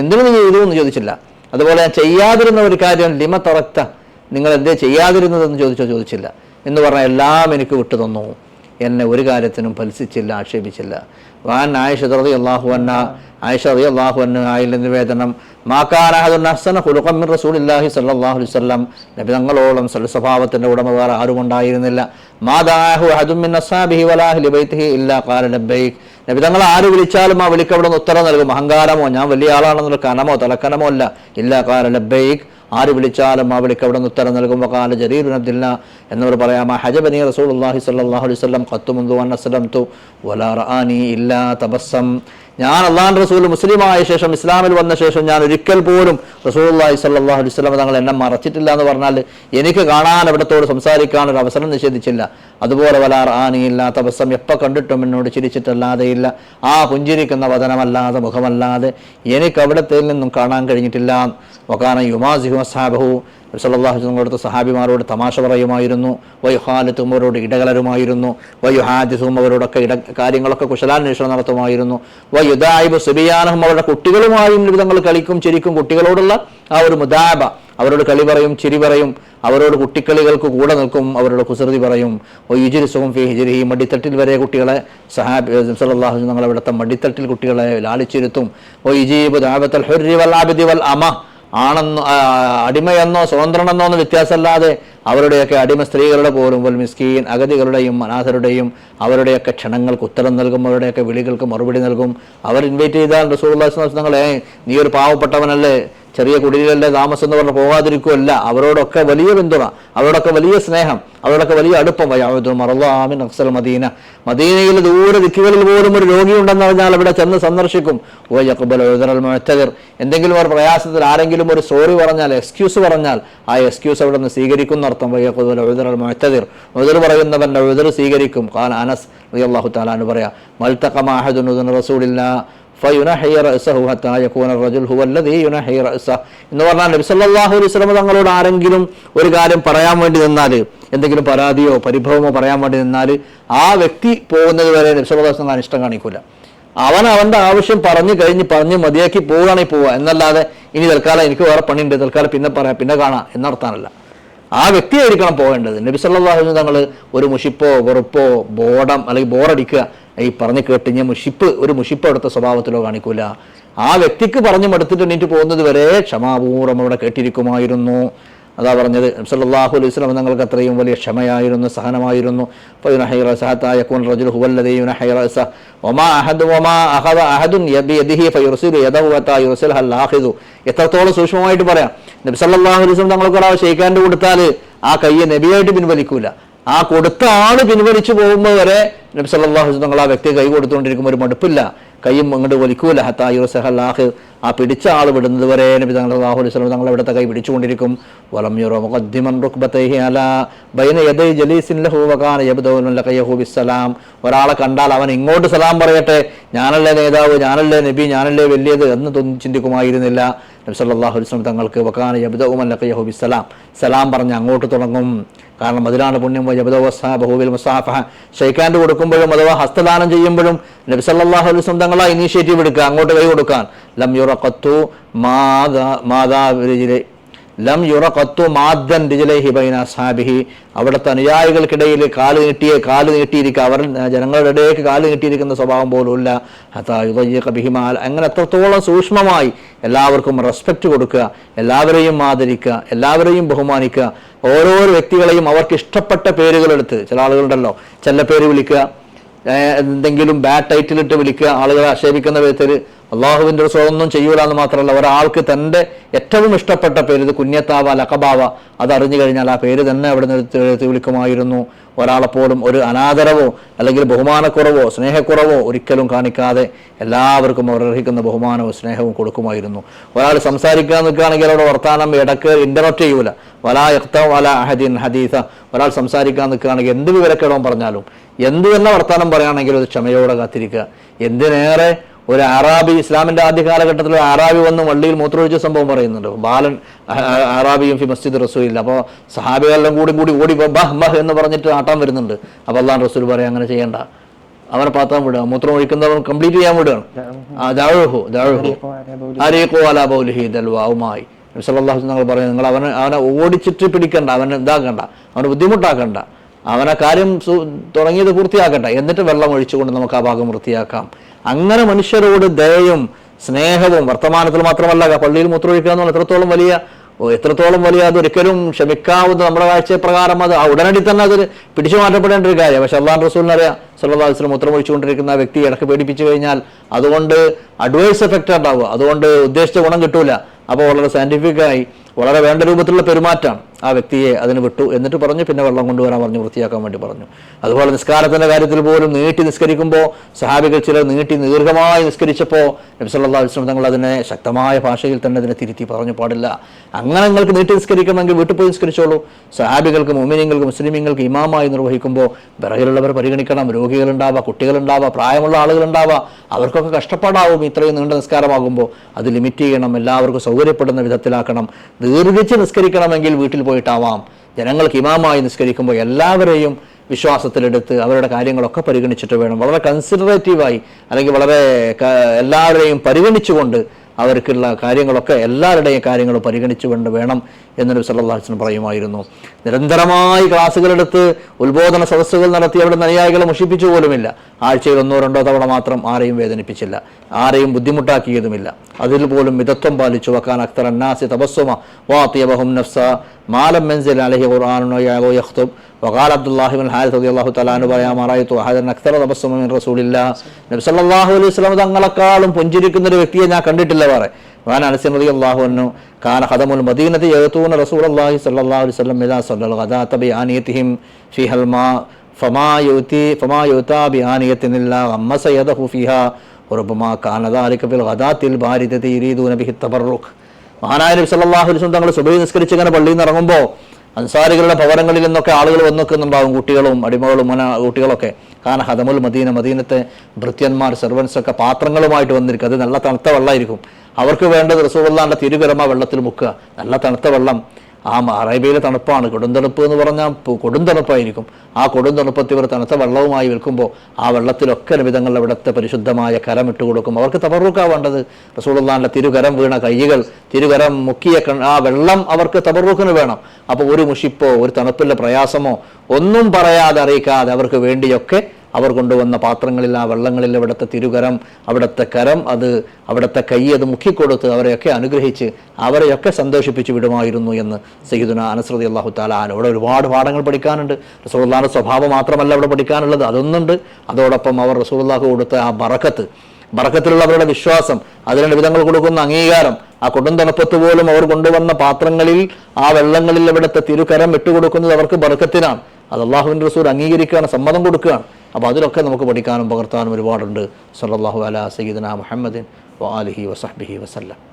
എന്തിനു നീ ചെയ്തു എന്ന് ചോദിച്ചില്ല. അതുപോലെ ചെയ്യാതിരുന്ന ഒരു കാര്യം ലിമ തറക്ത. നിങ്ങൾ എന്തേ ചെയ്യാതിരുന്നതെന്ന് ചോദിച്ചോ? ചോദിച്ചില്ല. എന്ന് പറഞ്ഞാൽ എല്ലാം എനിക്ക് വിട്ടു തന്നു എന്നെ ഒരു കാര്യത്തിനും ഫലിച്ചില്ല ആക്ഷേപിച്ചില്ല. വാൻ ആയിഷ റതി അള്ളാഹു അന്ന ആയിഷ റതി അള്ളാഹു അന്ന ആയില്ല നിവേദനം മാക്കാനഹദുൻ ഹസന ഹുലുഖം മിൻ റസൂലില്ലാഹി സല്ലല്ലാഹു അലൈഹി വസല്ലം. നബി തങ്ങളോളം സൽസ്വഭാവത്തിന്റെ ഉടമ വേറെ ആരും ഉണ്ടായിരുന്നില്ല. മാദാഹു അഹദും മിൻ അസ്ഹാബിഹി വലാ അഹ്ലി ബൈത്തിഹി ഇല്ലാ ഖാല ലബ്ബൈക്. നബി തങ്ങൾ ആര് വിളിച്ചാലും ആ വിളിക്കവിടെ ഉത്തരം നൽകും. അഹങ്കാരമോ? ഞാൻ വലിയ ആളാണെന്നുള്ള കനമോ? തലക്കനമോ അല്ല. ഇല്ലാ ഖാല ലബ്ബൈക്. ആര് വിളിച്ചാലും ആ വിളിക്ക് അവിടെ നിന്ന് ഉത്തരം നൽകുമ്പോൾ കാല ജരീർ അബ്ദില്ല എന്നവർ പറയാം ആ ഹജബനി റസൂലുള്ളാഹി അള്ളാഹി അലൈഹി വസല്ലം കത്തുമുന്തു മുൻദു തു വലാ ഇല്ലാ തബസ്സം. ഞാൻ അള്ളാഹു റസൂൽ മുസ്ലിമായ ശേഷം ഇസ്ലാമിൽ വന്ന ശേഷം ഞാൻ ഒരിക്കൽ പോലും റസൂലുള്ളാഹി സ്വല്ലല്ലാഹു അലൈഹി വസല്ലം തങ്ങൾ എന്നെ മറച്ചിട്ടില്ല എന്ന് പറഞ്ഞാൽ എനിക്ക് കാണാൻ അവിടത്തോട് സംസാരിക്കാൻ ഒരു അവസരം നിഷേധിച്ചില്ല. അതുപോലെ വലാർ ആനിയില്ല തപസ്സം എപ്പോൾ കണ്ടിട്ടും എന്നോട് ചിരിച്ചിട്ടല്ലാതെ ഇല്ല ആ പുഞ്ചിരിക്കുന്ന വചനമല്ലാതെ മുഖമല്ലാതെ എനിക്ക് അവിടത്തിൽ നിന്നും കാണാൻ കഴിഞ്ഞിട്ടില്ല. വക്കാന യുമാസിഹു അസാബഹു സല്ലാഹുങ്ങളുടെ സഹാബിമാരോട് തമാശ പറയുമായിരുന്നു. വയുഹാലത്തും അവരോട് ഇടകലരുമായിരുന്നു. വയുഹാദിസും അവരോടൊക്കെ ഇട കാര്യങ്ങളൊക്കെ കുശലാന്വേഷണം നടത്തുമായിരുന്നു. വയുദായിബ് സുബിയാനഹും അവരുടെ കുട്ടികളുമായും വിധങ്ങൾ കളിക്കും ചിരിക്കും കുട്ടികളോടുള്ള ആ ഒരു മുദാബ. അവരോട് കളി പറയും ചിരി പറയും. അവരോട് കുട്ടിക്കളികൾക്ക് കൂടെ നിൽക്കും അവരോട് കുസൃതി പറയും. ഓ യുജിരിസും ഫി ഹിജിരി മടിത്തട്ടിൽ വരെ കുട്ടികളെ സഹാബ് സലാഹു ഞങ്ങൾ അവിടുത്തെ മടിത്തട്ടിൽ കുട്ടികളെ ലാളിച്ചിരുത്തും. ഓ ഇജീബ് ദാബത്തൽ ഹുരി വൽ ആബിദി വൽ അമ. ആണെന്നോ അടിമയെന്നോ സ്വതന്ത്രനെന്നോ ഒന്നും വ്യത്യാസമല്ലാതെ അവരുടെയൊക്കെ അടിമ സ്ത്രീകളുടെ പോലും വൽ മിസ്കീൻ അഗതികളുടെയും അനാഥരുടെയും അവരുടെയൊക്കെ ക്ഷണങ്ങൾക്ക് ഉത്തരം നൽകും അവരുടെയൊക്കെ വിളികൾക്ക് മറുപടി നൽകും. അവർ ഇൻവൈറ്റ് ചെയ്താൽ റസൂൽ തങ്ങളെ നീ ഒരു പാവപ്പെട്ടവനല്ലേ? ചെറിയ കുടിലല്ലേ താമസം എന്ന് പറഞ്ഞ് പോകാതിരിക്കുമല്ല അവരോടൊക്കെ വലിയ പിന്തുണ അവരോടൊക്കെ വലിയ സ്നേഹം അവരോടൊക്കെ വലിയ അടുപ്പം. വയാവതു മറല്ലാമിൻ അക്സൽ മദീന. മദീനയിൽ ദൂരെ ദിക്കുകളിൽ പോലും ഒരു രോഗിയുണ്ടെന്ന് പറഞ്ഞാൽ അവിടെ ചെന്ന് സന്ദർശിക്കും. ഓ യക്കുബൽ മുഴത്തകർ എന്തെങ്കിലും ഒരു പ്രയാസത്തിൽ ആരെങ്കിലും ഒരു സോറി പറഞ്ഞാൽ എക്സ്ക്യൂസ് പറഞ്ഞാൽ ആ എക്സ്ക്യൂസ് അവിടെ നിന്ന് സ്വീകരിക്കുന്ന. അർത്ഥം വയ്യക്കുബൽ ഉദർ എഴുതർ പറയുന്നവന്റെ ഉദർ സ്വീകരിക്കും. ഖാൻ അനസ് അള്ളാഹു താലാന്ന് പറയാം മൽത്തഖമാഹദുൻ റസൂലില്ല റസഹു ഹത്താ യകൂന റജുൽ ഹുവല്ലദീ റഅസഹ. എന്ന് പറഞ്ഞാൽ നബി സല്ലല്ലാഹു അലൈഹി വസല്ലം തങ്ങളോട് ആരെങ്കിലും ഒരു കാര്യം പറയാൻ വേണ്ടി നിന്നാൽ എന്തെങ്കിലും പരാതിയോ പരിഭവമോ പറയാൻ വേണ്ടി നിന്നാൽ ആ വ്യക്തി പോകുന്നത് വരെ നബി സല്ലല്ലാഹു അലൈഹി വസല്ലം ഇഷ്ടം കാണിക്കൂല. അവൻ അവന്റെ ആവശ്യം പറഞ്ഞു കഴിഞ്ഞ് പറഞ്ഞ് മതിയാക്കി പോവുകയാണെങ്കിൽ പോവുക. എന്നല്ലാതെ ഇനി തൽക്കാലം എനിക്ക് വേറെ പണിയുണ്ട് തൽക്കാലം പിന്നെ പറയാം പിന്നെ കാണാം എന്നർത്ഥമല്ല. ആ വ്യക്തിയായിരിക്കണം പോകേണ്ടത്. നബി തങ്ങൾ ഒരു മുഷിപ്പോ വെറുപ്പോ ബോധം അല്ലെങ്കിൽ ബോറടിക്കുക. ഈ പറഞ്ഞു ഞാൻ മുഷിപ്പ് ഒരു മുഷിപ്പ് എടുത്ത സ്വഭാവത്തിലോ കാണിക്കൂല. ആ വ്യക്തിക്ക് പറഞ്ഞു മടുത്തിട്ട് എണീറ്റ് പോകുന്നത് വരെ ക്ഷമാപൂർവം അവിടെ കേട്ടിരിക്കുമായിരുന്നു. അതാ പറഞ്ഞത് നബി സല്ലല്ലാഹു അലൈഹി സ്വലം തങ്ങൾക്ക് അത്രയും വലിയ ക്ഷമയായിരുന്നു സഹനമായിരുന്നു. എത്രത്തോളം സൂക്ഷ്മമായിട്ട് പറയാം. നബി സല്ലല്ലാഹു അലൈഹി വസല്ലം തങ്ങൾക്ക് ഒരാൾ ഷെയ്ഖാന്റെ കൊടുത്താൽ ആ കയ്യെ നബിയായിട്ട് പിൻവലിക്കൂല. ആ കൊടുത്ത ആൾ പിൻവലിച്ചു പോകുമ്പോൾ വരെ നബി തങ്ങൾ ആ വ്യക്തിയെ കൈ കൊടുത്തുകൊണ്ടിരിക്കുമ്പോൾ ഒരു മടുപ്പില്ല. കൈയും അങ്ങോട്ട് വലിക്കൂല. ഹത്താ യുർസഹല്ലാഹ് ആ പിടിച്ച ആൾ വിടുന്നത് വരെ നബി തങ്ങൾ അല്ലാഹു അലൈഹി വസല്ലം തങ്ങൾ അവിടുത്തെ കൈ പിടിച്ചുകൊണ്ടിരിക്കും. വലം യുറോ മുഖദ്ദിമൻ റുക്ബതൈഹി അല ബൈന യദൈ ജലീസിൻ ലഹു വകാന യബ്ദഉ ലഖയഹു ബിസ്സലാം. ഒരാളെ കണ്ടാൽ അവൻ ഇങ്ങോട്ട് സലാം പറയട്ടെ. ഞാനല്ലേ നേതാവ് ഞാനല്ലേ നബി ഞാനല്ലേ വലിയത് എന്ന് ചിന്തിക്കുമായിരുന്നില്ല. നബി സല്ലല്ലാഹു അലൈഹി വസല്ലം തങ്ങൾക്ക് വകാന യബ്ദഉ ലഖയഹു ബിസ്സലാം. സലാം പറഞ്ഞ് അങ്ങോട്ട് തുടങ്ങും. കാരണം അതിലാണ് പുണ്യം ബഹുബിൽ മുസാഫ ഷെയ്ഖാന്റെ കൊടുക്കുമ്പോഴും അഥവാ ഹസ്തദാനം ചെയ്യുമ്പോഴും നബി സല്ലല്ലാഹു അലൈഹി സ്വന്തം തങ്ങളാ ഇനീഷ്യേറ്റീവ് എടുക്കുക അങ്ങോട്ട് കൈ കൊടുക്കാൻ. ലം യുറഖത്തു മാതാ മാതാ ലം ലം യുറഖത്തു മാദ്ദൻ രിജിലൈഹി ബൈന സാബിഹി അവിടുത്തെ അനുയായികൾക്കിടയിൽ കാൽ നീട്ടിയേ കാൽ നീട്ടിയിരിക്കുക. അവർ ജനങ്ങളുടെ ഇടയിലേക്ക് കാൽ നീട്ടിയിരിക്കുന്ന സ്വഭാവം പോലുമില്ല. ഹത്താ യുദയ്യഖ ബിഹിമാൽ അങ്ങനെ എത്രത്തോളം സൂക്ഷ്മമായി എല്ലാവർക്കും റെസ്പെക്റ്റ് കൊടുക്കുക എല്ലാവരെയും ആദരിക്കുക എല്ലാവരെയും ബഹുമാനിക്കുക. ഓരോരോ വ്യക്തികളെയും അവർക്ക് ഇഷ്ടപ്പെട്ട പേരുകളെടുത്ത് ചില ആളുകളുണ്ടല്ലോ ചില പേര് വിളിക്കുക എന്തെങ്കിലും ബാഡ് ടൈറ്റിൽ ഇട്ട് വിളിക്കുക ആളുകളെ ആക്ഷേപിക്കുന്ന വിധത്തിൽ അള്ളാഹുവിന്റെ ഒന്നും ചെയ്യൂല എന്ന് മാത്രമല്ല ഒരാൾക്ക് തന്റെ ഏറ്റവും ഇഷ്ടപ്പെട്ട പേര് ഇത് കുഞ്ഞത്താവ ലക്കബാവ അത് അറിഞ്ഞു കഴിഞ്ഞാൽ ആ പേര് തന്നെ അവിടെ നിന്ന് വിളിക്കുമായിരുന്നു. ഒരാളെപ്പോലും ഒരു അനാദരവോ അല്ലെങ്കിൽ ബഹുമാനക്കുറവോ സ്നേഹക്കുറവോ ഒരിക്കലും കാണിക്കാതെ എല്ലാവർക്കും അവർ അർഹിക്കുന്ന ബഹുമാനവും സ്നേഹവും കൊടുക്കുമായിരുന്നു. ഒരാൾ സംസാരിക്കാൻ നിൽക്കുകയാണെങ്കിൽ അവരുടെ വർത്താനം ഇടയ്ക്ക് ഇന്റർനെറ്റ് ചെയ്യൂല. വലാ യക്ത വല അഹദീൻ ഹദീസ. ഒരാൾ സംസാരിക്കാൻ നിൽക്കുകയാണെങ്കിൽ എന്ത് വിവരക്കേടവും പറഞ്ഞാലും എന്ത് തന്നെ വർത്താനം പറയുകയാണെങ്കിലും അത് ക്ഷമയോടെ കാത്തിരിക്കുക. എന്തിനേറെ ഒരു അറാബി ഇസ്ലാമിന്റെ ആദ്യ കാലഘട്ടത്തിൽ ഒരു അറാബി വന്ന് വള്ളിയിൽ മൂത്രമൊഴിച്ച സംഭവം പറയുന്നുണ്ട്. ബാലൻ അറാബിയും ഫി മസ്ജിദ് റസൂൽ അപ്പോൾ സഹാബികളെല്ലാം കൂടി കൂടി ഓടി ബഹ് ബഹ് എന്ന് പറഞ്ഞിട്ട് ആട്ടാൻ വരുന്നുണ്ട്. അപ്പോൾ അള്ളാൻ റസൂൽ പറയാം അങ്ങനെ ചെയ്യണ്ട. അവനെ പാത്താൻ വിടുക. മൂത്രം ഒഴിക്കുന്നവൻ കംപ്ലീറ്റ് ചെയ്യാൻ വിടുകയാണ്. ദാഴുഹു ദാഴുഹു അരീഖു അലാ ബൗലിഹി ദൽവാവുമായി നബ്സല്ലാഹു ഞങ്ങൾ പറയുന്നത് നിങ്ങൾ അവനെ അവനെ ഓടിച്ചിട്ട് പിടിക്കണ്ട. അവനെ ഇതാക്കണ്ട. അവനെ ബുദ്ധിമുട്ടാക്കണ്ട. അവനെ കാര്യം സു- തുടങ്ങിയത് പൂർത്തിയാക്കട്ടെ. എന്നിട്ട് വെള്ളം ഒഴിച്ചുകൊണ്ട് നമുക്ക് ആ ഭാഗം വൃത്തിയാക്കാം. അങ്ങനെ മനുഷ്യരോട് ദയയും സ്നേഹവും വർത്തമാനത്തിൽ മാത്രമല്ല പള്ളിയിൽ മൂത്രമൊഴിക്കുക എന്നുള്ള എത്രത്തോളം വലിയ എത്രത്തോളം വലിയ അതൊരിക്കലും ക്ഷമിക്കാവുന്ന നമ്മുടെ കാഴ്ചപ്രകാരം അത് ആ ഉടനടി തന്നെ അത് പിടിച്ചു മാറ്റപ്പെടേണ്ട ഒരു കാര്യം പക്ഷെ അള്ളാൻ റസൂലിനറിയാം സല്ലാസ്ലം മൂത്രം ഒഴിച്ചുകൊണ്ടിരിക്കുന്ന ആ വ്യക്തി ഇടയ്ക്ക് പേടിപ്പിച്ചു കഴിഞ്ഞാൽ അതുകൊണ്ട് അഡ്വൈസ് എഫക്റ്റ് ഉണ്ടാവുക. അതുകൊണ്ട് ഉദ്ദേശിച്ച ഗുണം കിട്ടൂല. അപ്പോൾ വളരെ സയന്റിഫിക്കായി വളരെ വേണ്ട രൂപത്തിലുള്ള പെരുമാറ്റമാണ് ആ വ്യക്തിയെ അതിന് വിട്ടു എന്നിട്ട് പറഞ്ഞു പിന്നെ വെള്ളം കൊണ്ടുവരാൻ പറഞ്ഞു വൃത്തിയാക്കാൻ വേണ്ടി പറഞ്ഞു. അതുപോലെ നിസ്കാരത്തിന്റെ കാര്യത്തിൽ പോലും നീട്ടി നിസ്കരിക്കുമ്പോൾ സഹാബികൾ ചിലർ നീട്ടി ദീർഘമായി നിസ്കരിച്ചപ്പോൾ നബ്സല്ലാ വസ്ലം തങ്ങൾ അതിനെ ശക്തമായ ഭാഷയിൽ തന്നെ അതിനെ തിരുത്തി പറഞ്ഞു പാടില്ല. അങ്ങനെ നിങ്ങൾക്ക് നീട്ടി നിസ്കരിക്കണമെങ്കിൽ വീട്ടിൽ പോയി നിസ്കരിച്ചോളൂ. സഹാബികൾക്ക് മുമിനിങ്ങൾക്ക് മുസ്ലിമീങ്ങൾക്ക് ഇമാമായി നിർവഹിക്കുമ്പോൾ വിറകിലുള്ളവർ പരിഗണിക്കണം. രോഗികളുണ്ടാവുക കുട്ടികളുണ്ടാവുക പ്രായമുള്ള ആളുകളുണ്ടാവുക അവർക്കൊക്കെ കഷ്ടപ്പാടാവും ഇത്രയും നീണ്ട നിസ്കാരമാകുമ്പോൾ. അത് ലിമിറ്റ് ചെയ്യണം എല്ലാവർക്കും സൗകര്യപ്പെടുന്ന വിധത്തിലാക്കണം. ദീർഘിച്ച് നിസ്കരിക്കണമെങ്കിൽ വീട്ടിൽ പോയിട്ടാവാം. ജനങ്ങൾക്ക് ഇമാമായി നിസ്കരിക്കുമ്പോൾ എല്ലാവരെയും വിശ്വാസത്തിലെടുത്ത് അവരുടെ കാര്യങ്ങളൊക്കെ പരിഗണിച്ചിട്ട് വേണം. വളരെ കൺസിഡറേറ്റീവായി അല്ലെങ്കിൽ വളരെ എല്ലാവരെയും പരിഗണിച്ചുകൊണ്ട് അവർക്കുള്ള കാര്യങ്ങളൊക്കെ എല്ലാവരുടെയും കാര്യങ്ങൾ പരിഗണിച്ചുകൊണ്ട് വേണം എന്നൊരു സല്ലാഹുസ്ലം പറയുമായിരുന്നു. നിരന്തരമായി ക്ലാസ്സുകളെടുത്ത് ഉത്ബോധന സദസ്സുകൾ നടത്തി അവിടെ അനുയായികളെ മുഷിപ്പിച്ചു പോലുമില്ല. ആഴ്ചയിൽ ഒന്നോ രണ്ടോ തവണ മാത്രം ആരെയും വേദനിപ്പിച്ചില്ല. ആരെയും ബുദ്ധിമുട്ടാക്കിയതുമില്ല. അതിൽ പോലും മിതത്വം പാലിച്ചു. വക്കാൻ അക്തർ അന്നാസി തബസ്സുമ വാത്തിയബഹും നഫ്സ മാലം മെൻസിൽ അലഹി ഖുർആാനോ യാഗോ യഖ്തുബ്. വകാൽ അബ്ദുല്ലാഹിബിൻ ഹാരിസ് അതി അള്ളാഹു തലാനു പറയാം മറായത്തു ഹാജൻ അക്തർ തപസ്സുമിൻ റസൂലില്ല നബി സല്ലാഹു അലൈഹി സ്വലം തങ്ങളെക്കാളും പുഞ്ചിരിക്കുന്ന ഒരു വ്യക്തിയെ ഞാൻ കണ്ടിട്ടില്ല വേറെ. വാൻ അനസിൻ റതി അള്ളാഹു അന്നു കാന ഹദമുൽ മദീനത്ത് എഴുത്തൂന റസൂൽ അള്ളാഹി സല്ലാഹു അലൈഹി സ്വലം ഇതാ സല്ലു ഹദാ തബി ആനിയത്തിഹിം ഷിഹൽമാ ഫമാ യുത്തി ഫമാ യുത്താ ബി ആനിയത്തിനില്ല അമ്മ സയ്യദ ഹുഫിഹ ഉറബുമാ കാനദാലിക്കബിൽ ഹദാത്തിൽ ഭാരിതത്തെ ഇരീദൂനബിഹി തബറുഖ് മഹാനായ നബി സല്ലാഹു അലൈഹി സ്വലം തങ്ങൾ സുബൈ നിസ്കരിച്ച് ഇങ്ങനെ പള്ളിയിൽ നിന്ന് ഇറങ്ങുമ്പോൾ അൻസാരികളുടെ ഭവനങ്ങളിൽ നിന്നൊക്കെ ആളുകൾ വന്നു കുട്ടികളും അടിമകളും മന കുട്ടികളൊക്കെ. കാരണം ഹദമുൽ മദീന മദീനത്തെ ഭൃത്യന്മാർ സെർവൻസൊക്കെ പാത്രങ്ങളുമായിട്ട് വന്നിരിക്കും. അത് നല്ല തണുത്ത വെള്ളമായിരിക്കും അവർക്ക് വേണ്ടത് റസൂലുള്ളാന്റെ തിരുകരമ വെള്ളത്തിൽ മുക്കുക. നല്ല തണുത്ത വെള്ളം. ആ അറേബ്യയിലെ തണുപ്പാണ്. കൊടുന്തണുപ്പ് എന്ന് പറഞ്ഞാൽ കൊടുന്തണുപ്പായിരിക്കും. ആ കൊടുന്തണുപ്പത്തിൽ ഇവർ തണുത്ത വെള്ളവുമായി വിൽക്കുമ്പോൾ ആ വെള്ളത്തിലൊക്കെ വിധങ്ങൾ അവിടുത്തെ പരിശുദ്ധമായ കരം ഇട്ട് കൊടുക്കും. അവർക്ക് തബറൂക്കാവേണ്ടത്. വേണ്ടത് റസൂലുള്ളാന്റെ തിരുകരം വീണ കൈകൾ തിരുകരം മുക്കിയ ആ വെള്ളം അവർക്ക് തബറൂക്കിന് വേണം. അപ്പോൾ ഒരു മുഷിപ്പോ ഒരു തണുപ്പിലെ പ്രയാസമോ ഒന്നും പറയാതെ അറിയിക്കാതെ അവർക്ക് വേണ്ടിയൊക്കെ അവർ കൊണ്ടുവന്ന പാത്രങ്ങളിൽ ആ വെള്ളങ്ങളിൽ അവിടുത്തെ തിരുകരം അവിടുത്തെ കരം അത് അവിടുത്തെ കൈ അത് മുക്കിക്കൊടുത്ത് അവരെയൊക്കെ അനുഗ്രഹിച്ച് അവരെയൊക്കെ സന്തോഷിപ്പിച്ച് വിടുമായിരുന്നു എന്ന് സയ്യിദുന അനസ്രതി അള്ളാഹു താലാൻ അവിടെ ഒരുപാട് പാഠങ്ങൾ പഠിക്കാനുണ്ട്. റസൂലുള്ളാഹിന്റെ സ്വഭാവം മാത്രമല്ല അവിടെ പഠിക്കാനുള്ളത്. അതൊന്നുണ്ട്. അതോടൊപ്പം അവർ റസൂള്ളാഹു കൊടുത്ത ആ ബറക്കത്ത് ബറക്കത്തിലുള്ള അവരുടെ വിശ്വാസം അതിന് വിധങ്ങൾ കൊടുക്കുന്ന അംഗീകാരം. ആ കൊടുന്തണുപ്പത്ത് പോലും അവർ കൊണ്ടുവന്ന പാത്രങ്ങളിൽ ആ വെള്ളങ്ങളിൽ അവിടുത്തെ തിരുകരം ഇട്ടുകൊടുക്കുന്നത് അവർക്ക് ബറക്കത്തിനാണ്. അത് അള്ളാഹുവിന്റെ റസൂൽ അംഗീകരിക്കുകയാണ് സമ്മതം കൊടുക്കുകയാണ്. അപ്പോൾ അതിലൊക്കെ നമുക്ക് പഠിക്കാനും പകർത്താനും ഒരുപാടുണ്ട്. സല്ലാഹു അല സയ്യിദന മുഹമ്മദിൻ വാലിഹി വസഹബിഹി വസല്ലം.